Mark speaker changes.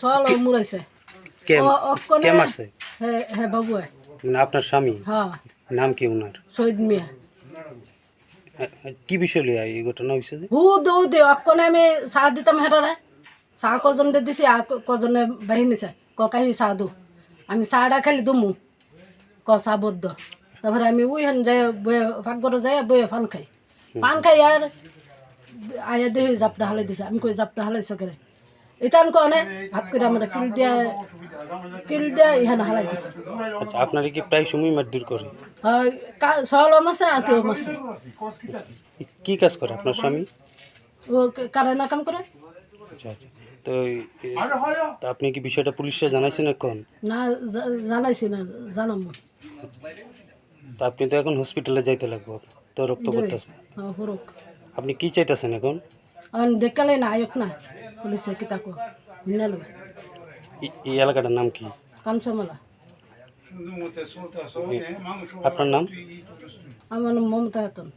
Speaker 1: সল মুরাইছে
Speaker 2: কে কে মারছে
Speaker 1: হ্যাঁ হ্যাঁ বাবু
Speaker 2: আপনার স্বামী?
Speaker 1: হ্যাঁ
Speaker 2: নাম কি ওনার
Speaker 1: শহীদ মিয়া।
Speaker 2: কি বিষয় লিয়ে এই ঘটনা হয়েছে যে?
Speaker 1: হু দৌ দে অক্কনে আমি চাহ দিতাম হেঁটরে চাহ কজনে দিছি আর কজনে বাহি নিছে। ক কাহি চাহ দু। আমি চাহটা খালি দুমু ক চাহ বদ্ধ তারপরে আমি ওইখান যাই বয়ে পাকঘরে যাই বয়ে পান খাই। পান খাই আর আয়া দিয়ে জাপটা হালাই দিছে। আমি কই জাপটা হালাইছ করে ইতান কনে ভাত করে আমরা কিল দিয়া কিল দিয়া ইহান হালাই দিছে।
Speaker 2: আচ্ছা আপনারা কি প্রায় সময় মারধর করে
Speaker 1: সহল মাসে আতিও মাসে
Speaker 2: কি কাজ করে আপনার স্বামী?
Speaker 1: ও কারে না কাম করে।
Speaker 2: আচ্ছা আচ্ছা। তো আপনি কি বিষয়টা পুলিশে জানাইছেন এখন?
Speaker 1: না জানাইছি না জানাম।
Speaker 2: তা আপনি তো এখন হসপিটালে যাইতে লাগবো তো রক্ত করতেছে আপনি কি চাইতেছেন এখন
Speaker 1: দেখালে না আয়ক না। পুলিশে কি তাকো মিনালো
Speaker 2: এই- এই এলাকাটার নাম কি
Speaker 1: কামসামালা
Speaker 2: আপনার নাম
Speaker 1: আমার নাম মমতা খাতুন